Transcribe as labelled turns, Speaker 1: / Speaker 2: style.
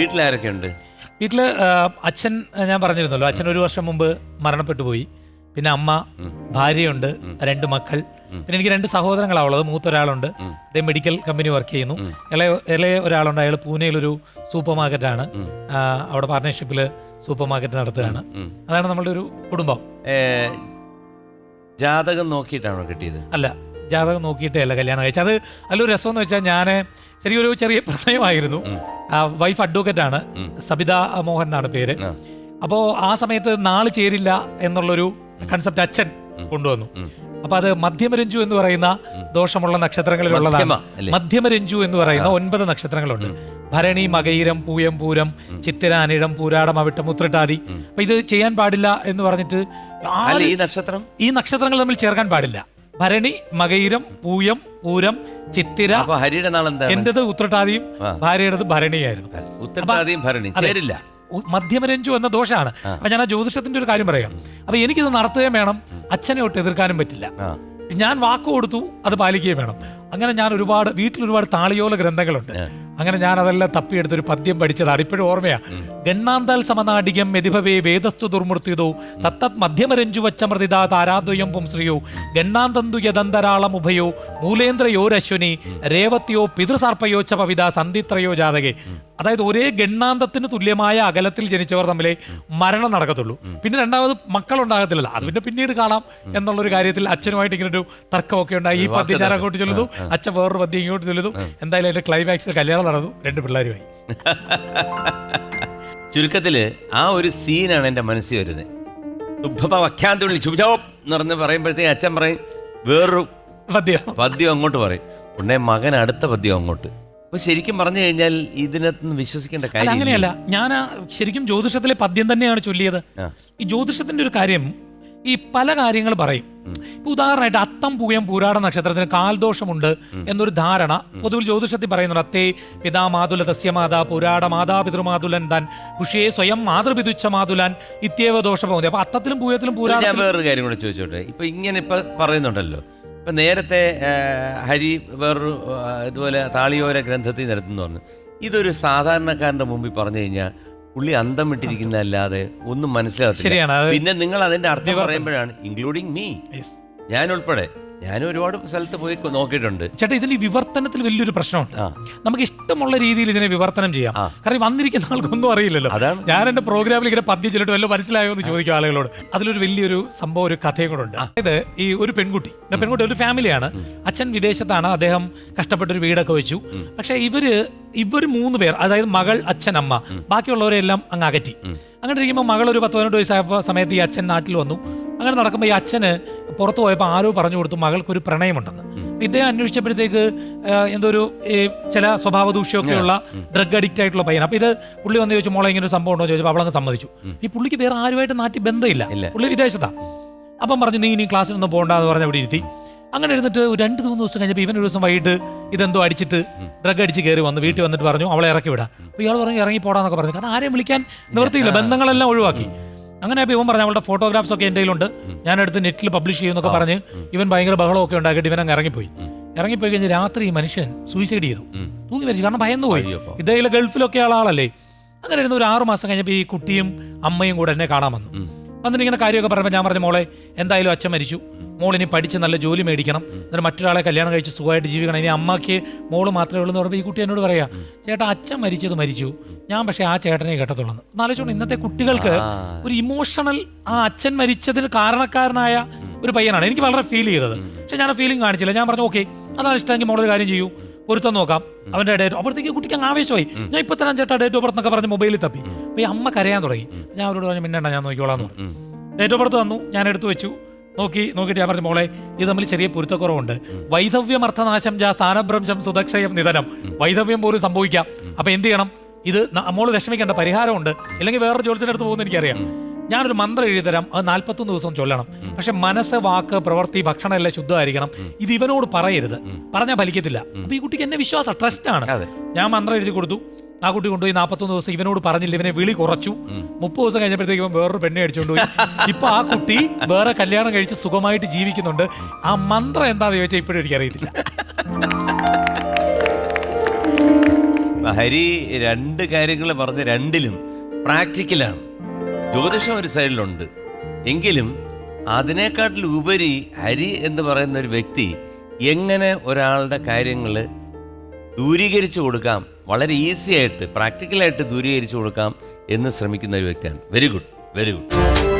Speaker 1: വീട്ടിലാരൊക്കെ ഉണ്ട്?
Speaker 2: വീട്ടിൽ അച്ഛൻ ഞാൻ പറഞ്ഞിരുന്നല്ലോ അച്ഛൻ ഒരു വർഷം മുമ്പ് മരണപ്പെട്ടു പോയി. പിന്നെ അമ്മ ഭാര്യയുണ്ട് രണ്ട് മക്കൾ. പിന്നെ എനിക്ക് രണ്ട് സഹോദരങ്ങളാണ് ഉള്ളത് മൂത്ത ഒരാളുണ്ട് അദ്ദേഹം മെഡിക്കൽ കമ്പനി വർക്ക് ചെയ്യുന്നു. ഇളയ ഇളയ ഒരാളുണ്ട് അയാൾ പൂനെയിലൊരു സൂപ്പർ മാർക്കറ്റാണ് അവിടെ പാർട്ട്ണർഷിപ്പിൽ സൂപ്പർ മാർക്കറ്റ് നടത്തുകയാണ് അതാണ് നമ്മളുടെ ഒരു കുടുംബം.
Speaker 1: ജാതകം നോക്കിയിട്ടാണോ കിട്ടിയത്?
Speaker 2: അല്ല ജാതകം നോക്കിയിട്ടേ അല്ല കല്യാണം കഴിച്ചത്. അത് നല്ലൊരു രസം എന്ന് വെച്ചാൽ ഞാൻ ശരിക്കും ഒരു ചെറിയ പ്രണയമായിരുന്നു. വൈഫ് അഡ്വക്കേറ്റ് ആണ്. സബിത മോഹൻ എന്നാണ് പേര്. അപ്പോൾ ആ സമയത്ത് നാൾ ചേരില്ല എന്നുള്ളൊരു കൺസെപ്റ്റ് അച്ഛൻ കൊണ്ടുവന്നു. അപ്പൊ അത് മധ്യമരഞ്ജു എന്ന് പറയുന്ന ദോഷമുള്ള നക്ഷത്രങ്ങളിലുള്ളതാണ്? മധ്യമരഞ്ജു എന്ന് പറയുന്ന ഒൻപത് നക്ഷത്രങ്ങളുണ്ട്. ഭരണി മകയിരം പൂയം പൂരം ചിത്തിര അനിഴം പൂരാടം അവിട്ടം ഉത്രട്ടാതി അപ്പൊ ഇത് ചെയ്യാൻ പാടില്ല എന്ന് പറഞ്ഞിട്ട്
Speaker 1: ഈ നക്ഷത്രം?
Speaker 2: ഈ നക്ഷത്രങ്ങൾ തമ്മിൽ ചേർക്കാൻ പാടില്ല. ഭരണി മകയിരം പൂയം പൂരം ചിത്തിര.
Speaker 1: അപ്പൊ ഹരിയുടെ
Speaker 2: എന്റേത് ഉത്രട്ടാതിയും
Speaker 1: ഭാര്യയുടെ
Speaker 2: ഭാര്യയുടേത് ഭരണിയായിരുന്നു.
Speaker 1: ഉത്രട്ടാതിയും ഭരണി. ചേരില്ല.
Speaker 2: മധ്യമരഞ്ജു എന്ന ദോഷമാണ് അപ്പൊ ഞാൻ ആ ജ്യോതിഷത്തിന്റെ ഒരു കാര്യം പറയാം. അപ്പൊ എനിക്കിത് നടത്തുകയും വേണം അച്ഛനെ ഒട്ട് എതിർക്കാനും പറ്റില്ല. ഞാൻ വാക്ക് കൊടുത്തു അത് പാലിക്കുകയും വേണം. അങ്ങനെ ഞാൻ ഒരുപാട് വീട്ടിൽ ഒരുപാട് താളിയോല ഗ്രന്ഥങ്ങളുണ്ട്. അങ്ങനെ ഞാൻ അതെല്ലാം തപ്പിയെടുത്തൊരു പദ്യം പഠിച്ചതാണ്. ഇപ്പോഴും ഓർമ്മയാ. ഗണ്ണാന്താൽ സമനാടികം മെതിഭവേ വേദസ്തു ദുർമൃത്യുതോ തത്തത് മധ്യമരഞ്ജു വച്ചമൃതിത താരാദ്വയം പുംശ്രിയോ ഗണ്ണാന്തന്തു യദന്തരാളം ഉഭയോ മൂലേന്ദ്രയോരശ്വനി രേവത്യോ പിതൃസർപ്പയോ ച പവിത സന്ധിത്രയോ ജാതകെ. അതായത് ഒരേ ഗണ്ണാന്തത്തിന് തുല്യമായ അകലത്തിൽ ജനിച്ചവർ തമ്മിലെ മരണം നടക്കത്തുള്ളൂ. പിന്നെ രണ്ടാമത് മക്കളുണ്ടാകത്തില്ലല്ലോ. അത് പിന്നെ പിന്നീട് കാണാം എന്നുള്ളൊരു കാര്യത്തിൽ അച്ഛനുമായിട്ട് ഇങ്ങനെ ഒരു തർക്കമൊക്കെ ഉണ്ടായി. ഈ പദ്യം ഞാൻ അങ്ങോട്ട് ചൊല്ലുന്നു. അച്ഛൻ വേറൊരു പദ്യം ഇങ്ങോട്ട് ചൊല്ലുന്നു. എന്തായാലും അതിന്റെ ക്ലൈമാക്സിൽ കല്യാണം നടന്നു. രണ്ട് പിള്ളേരുമായി.
Speaker 1: ചുരുക്കത്തിൽ ആ ഒരു സീനാണ് എന്റെ മനസ്സിൽ വരുന്നത്. ദുഗ്ധപ വഖ്യാന്തുള്ളി ശുഭജോ എന്ന് പറഞ്ഞ് പറയുമ്പോഴത്തേക്ക് അച്ഛൻ പറയും വേറൊരു
Speaker 2: പദ്യം.
Speaker 1: പദ്യം അങ്ങോട്ട് പറയും. ഉടനെ മകൻ അടുത്ത പദ്യം അങ്ങോട്ട്. അപ്പൊ ശരിക്കും പറഞ്ഞു കഴിഞ്ഞാൽ ഇതിനകത്ത് വിശ്വസിക്കേണ്ട കാര്യം
Speaker 2: അങ്ങനെയല്ല. ഞാൻ ശരിക്കും ജ്യോതിഷത്തിലെ പദ്യം തന്നെയാണ് ചൊല്ലിയത്. ഈ ജ്യോതിഷത്തിന്റെ ഒരു കാര്യം ഈ പല കാര്യങ്ങൾ പറയും. ഇപ്പൊ ഉദാഹരണമായിട്ട് അത്തം പൂയം പൂരാട നക്ഷത്രത്തിന് കാൽദോഷമുണ്ട് എന്നൊരു ധാരണ പൊതുവിൽ ജ്യോതിഷത്തിൽ പറയുന്നുണ്ട്. അത്തേ പിതാ മാതുല തസ്യമാതാ പുരാട മാതാ പിതൃമാതുലൻ താൻ പുഷിയെ സ്വയം മാതൃപിതുച്ച മാതുലാൻ ഇത്യേവ പോകുന്നത് അപ്പൊ അത്തത്തിലും പൂയത്തിലും
Speaker 1: ഞാൻ
Speaker 2: പൂരാടത്തിലും
Speaker 1: വേറൊരു കാര്യം കൂടെ ചോദിച്ചോട്ടെ? ഇപ്പൊ ഇങ്ങനെ ഇപ്പൊ പറയുന്നുണ്ടല്ലോ. ഇപ്പൊ നേരത്തെ ഹരി വേറൊരു ഇതുപോലെ താളിയോര ഗ്രന്ഥത്തിൽ നിരത്തുന്നു പറഞ്ഞു. ഇതൊരു സാധാരണക്കാരന്റെ മുമ്പിൽ പറഞ്ഞു കഴിഞ്ഞാൽ പുള്ളി അന്തം വിട്ടിരിക്കുന്നതല്ലാതെ ഒന്നും മനസ്സിലാകത്തില്ല.
Speaker 2: ശരിയാണ് അത്
Speaker 1: പിന്നെ നിങ്ങൾ അതിന്റെ അർത്ഥം പറയുമ്പോഴാണ് ഇൻക്ലൂഡിങ് മീ. ഞാൻ ഉൾപ്പെടെ. ഞാൻ ഒരുപാട് സ്ഥലത്ത് പോയി നോക്കിയിട്ടുണ്ട്.
Speaker 2: ചേട്ടാ ഇതിൽ ഈ വിവർത്തനത്തിൽ വലിയൊരു പ്രശ്നമുണ്ട്. നമുക്ക് ഇഷ്ടമുള്ള രീതിയിൽ ഇതിനെ വിവർത്തനം ചെയ്യാം. കാരണം വന്നിരിക്കുന്ന ആൾക്കൊന്നും അറിയില്ലല്ലോ. ഞാൻ എന്റെ പ്രോഗ്രാമിൽ ഇങ്ങനെ പദ്യം ചെല്ലിട്ട് വല്ല മനസ്സിലായോ എന്ന് ചോദിക്കും ആളുകളോട്. അതിലൊരു വലിയൊരു സംഭവം ഒരു കഥയും കൂടെ ഉണ്ട്. അതായത് ഈ ഒരു പെൺകുട്ടി പെൺകുട്ടി ഒരു ഫാമിലിയാണ്. അച്ഛൻ വിദേശത്താണ് അദ്ദേഹം കഷ്ടപ്പെട്ടൊരു വീടൊക്കെ വെച്ചു. പക്ഷെ ഇവർ ഇവർ മൂന്ന് പേർ അതായത് മകൾ അച്ഛൻ അമ്മ ബാക്കിയുള്ളവരെല്ലാം അങ്ങ് അകറ്റി. അങ്ങനെ ഇരിക്കുമ്പോൾ മകൾ ഒരു പത്ത് പതിനെട്ട് വയസ്സായപ്പോൾ സമയത്ത് ഈ അച്ഛൻ നാട്ടിൽ വന്നു. അങ്ങനെ നടക്കുമ്പോൾ ഈ അച്ഛന് പുറത്തു പോയപ്പോൾ ആരോ പറഞ്ഞു കൊടുത്തു മകൾക്കൊരു പ്രണയമുണ്ടെന്ന്. ഇദ്ദേഹം അന്വേഷിച്ചപ്പോഴത്തേക്ക് എന്തോ ഒരു ചില സ്വഭാവ ദൂഷ്യമൊക്കെയുള്ള ഡ്രഗ് അഡിക്റ്റ് ആയിട്ടുള്ള പയ്യൻ. അപ്പോൾ ഇത് പുള്ളി വന്ന് ചോദിച്ചു മോളെ ഇങ്ങനെ ഒരു സംഭവം ഉണ്ടോ ചോദിച്ചപ്പോൾ അവളങ്ങ് സമ്മതിച്ചു. ഈ പുള്ളിക്ക് വേറെ ആരുമായിട്ട് നാട്ടിൽ ബന്ധമില്ല. പുള്ളി വിദേശത്താ. അപ്പം പറഞ്ഞു നീ ഇനി ക്ലാസ്സിലൊന്നും പോകണ്ട എന്ന് പറഞ്ഞ് അവിടെ ഇരുത്തി. അങ്ങനെ ഇരുന്നിട്ട് ഒരു രണ്ട് മൂന്ന് ദിവസം കഴിഞ്ഞപ്പോൾ ഇവൻ ഒരു ദിവസം വൈകിട്ട് ഇതെന്തോ അടിച്ചിട്ട് ഡ്രഗ് അടിച്ച് കയറി വന്ന് വീട്ടിൽ വന്നിട്ട് പറഞ്ഞു അവളെ ഇറക്കി വിടാം. അപ്പോൾ ഇയാൾ പറഞ്ഞു ഇറങ്ങി പോടാന്നൊക്കെ പറഞ്ഞു. കാരണം ആരെയും വിളിക്കാൻ നിവർത്തിയില്ല ബന്ധങ്ങളെല്ലാം ഒഴിവാക്കി. അങ്ങനെ അപ്പോൾ ഇവൻ പറഞ്ഞു അവളുടെ ഫോട്ടോഗ്രാഫ്സ് ഒക്കെ എന്റെ കയ്യിലുണ്ട്. ഞാൻ എടുത്ത് നെറ്റിൽ പബ്ലിഷ് ചെയ്യുന്നൊക്കെ പറഞ്ഞ് ഇവൻ ഭയങ്കര ബഹളമൊക്കെ ഉണ്ടാക്കിയിട്ട് ഇവൻ അങ്ങ് ഇറങ്ങിപ്പോയി. ഇറങ്ങിപ്പോയി കഴിഞ്ഞ് രാത്രി ഈ മനുഷ്യൻ സൂയിസൈഡ് ചെയ്തു. തൂങ്ങി മരിച്ചു. കാരണം ഭയന്നു പോയി
Speaker 1: ഇതേ.
Speaker 2: ഇദ്ദേഹം ഗൾഫിലൊക്കെ ആളാളല്ലേ. അങ്ങനെ ഇരുന്ന് ഒരു ആറു മാസം കഴിഞ്ഞപ്പോൾ ഈ കുട്ടിയും അമ്മയും കൂടെ എന്നെ കാണാൻ വന്നു. വന്നിട്ട് ഇങ്ങനെ കാര്യമൊക്കെ പറയുമ്പോൾ ഞാൻ പറഞ്ഞു മോളെ എന്തായാലും അച്ഛൻ മരിച്ചു. മോളിനി പഠിച്ച് നല്ല ജോലി മേടിക്കണം. എന്നിട്ട് മറ്റൊരാളെ കല്യാണം കഴിച്ച് സുഖമായിട്ട് ജീവിക്കണം. ഇനി അമ്മയ്ക്ക് മോൾ മാത്രമേ ഉള്ളൂ എന്ന് പറയുമ്പോൾ ഈ കുട്ടി എന്നോട് പറയാ ചേട്ടാ അച്ഛൻ മരിച്ചത് മരിച്ചു. ഞാൻ പക്ഷേ ആ ചേട്ടനെ കേട്ടത്തുള്ളൂ എന്നാലോചിച്ചോണ്ട് ഇന്നത്തെ കുട്ടികൾക്ക് ഒരു ഇമോഷണൽ ആ അച്ഛൻ മരിച്ചതിന് കാരണക്കാരനായ ഒരു പയ്യനാണ്. എനിക്ക് വളരെ ഫീൽ ചെയ്തത്. പക്ഷെ ഞാൻ ആ ഫീലിംഗ് കാണിച്ചില്ല. ഞാൻ പറഞ്ഞു ഓക്കെ അതാണ് ഇഷ്ടമെങ്കിൽ മോളൊരു കാര്യം ചെയ്യൂ. പൊരുത്തം നോക്കാം. അവന്റെ ഡേറ്റ് അപ്പോഴത്തേക്ക് കുട്ടിക്ക് അങ്ങ് ആവേശമായി. ഞാൻ ഇപ്പൊ തന്നെ ചേട്ടാ ഡേറ്റ് ഓഫ് ബർത്ത് എന്നൊക്കെ പറഞ്ഞ് മൊബൈലിൽ തപ്പി. അപ്പോൾ ഈ അമ്മ കരയാൻ തുടങ്ങി. ഞാൻ അവരോട് പറഞ്ഞു മിന്നണ്ട ഞാൻ നോക്കിക്കോളാം എന്ന് പറഞ്ഞു ഡേറ്റ് ഓഫ് ബർത്ത് വന്നു ഞാൻ എടുത്തു വെച്ചു. നോക്കി നോക്കിയിട്ട് ഞാൻ പറഞ്ഞു മോളെ ഇത് തമ്മിൽ ചെറിയ പൊരുത്തക്കുറവുണ്ട്. വൈധവ്യം അർത്ഥനാശം ജാ സ്ഥാനഭ്രംശം സുദക്ഷയം നിധനം. വൈധവ്യം പോലും സംഭവിക്കാം. അപ്പൊ എന്ത് ചെയ്യണം? ഇത് മോൾ വിഷമിക്കേണ്ട പരിഹാരമുണ്ട്. ഇല്ലെങ്കിൽ വേറൊരു ജോലിസിന്റെ അടുത്ത് പോകുന്ന എനിക്കറിയാം. ഞാനൊരു മന്ത്രം എഴുതി തരാം അത് നാൽപ്പത്തൊന്ന് ദിവസം ചൊല്ലണം. പക്ഷെ മനസ്സ് വാക്ക് പ്രവൃത്തി ഭക്ഷണം എല്ലാം ശുദ്ധമായിരിക്കണം. ഇത് ഇവനോട് പറയരുത്. പറഞ്ഞാൽ ഫലിക്കത്തില്ല. അപ്പൊ ഈ കുട്ടിക്ക് എന്നെ വിശ്വാസം ട്രസ്റ്റ് ആണ്. ഞാൻ മന്ത്രം എഴുതി കൊടുത്തു. ആ കുട്ടി കൊണ്ടുപോയി നാൽപ്പത്തൊന്ന് ദിവസം ഇവനോട് പറഞ്ഞില്ല ഇവനെ വിളി കുറച്ചു. മുപ്പത് ദിവസം കഴിഞ്ഞപ്പോഴത്തേക്ക് ഇവൻ വേറൊരു പെണ്ണെ അടിച്ചുകൊണ്ട് പോയി. ഇപ്പൊ ആ കുട്ടി വേറെ കല്യാണം കഴിച്ച് സുഖമായിട്ട് ജീവിക്കുന്നുണ്ട്. ആ മന്ത്രം എന്താന്ന് ചോദിച്ചാൽ ഇപ്പോഴും എനിക്കറിയത്തില്ല.
Speaker 1: ഹരി രണ്ട് കാര്യങ്ങൾ പറഞ്ഞ് രണ്ടിലും പ്രാക്ടിക്കലാണ്. ജ്യോതിഷം ഒരു സൈഡിലുണ്ട്. എങ്കിലും അതിനേക്കാട്ടിൽ ഉപരി ഹരി എന്ന് പറയുന്ന ഒരു വ്യക്തി എങ്ങനെ ഒരാളുടെ കാര്യങ്ങൾ ദൂരീകരിച്ചു കൊടുക്കാം വളരെ ഈസിയായിട്ട് പ്രാക്ടിക്കലായിട്ട് ദൂരീകരിച്ചു കൊടുക്കാം എന്ന് ശ്രമിക്കുന്ന ഒരു വ്യക്തിയാണ്. Very good very good.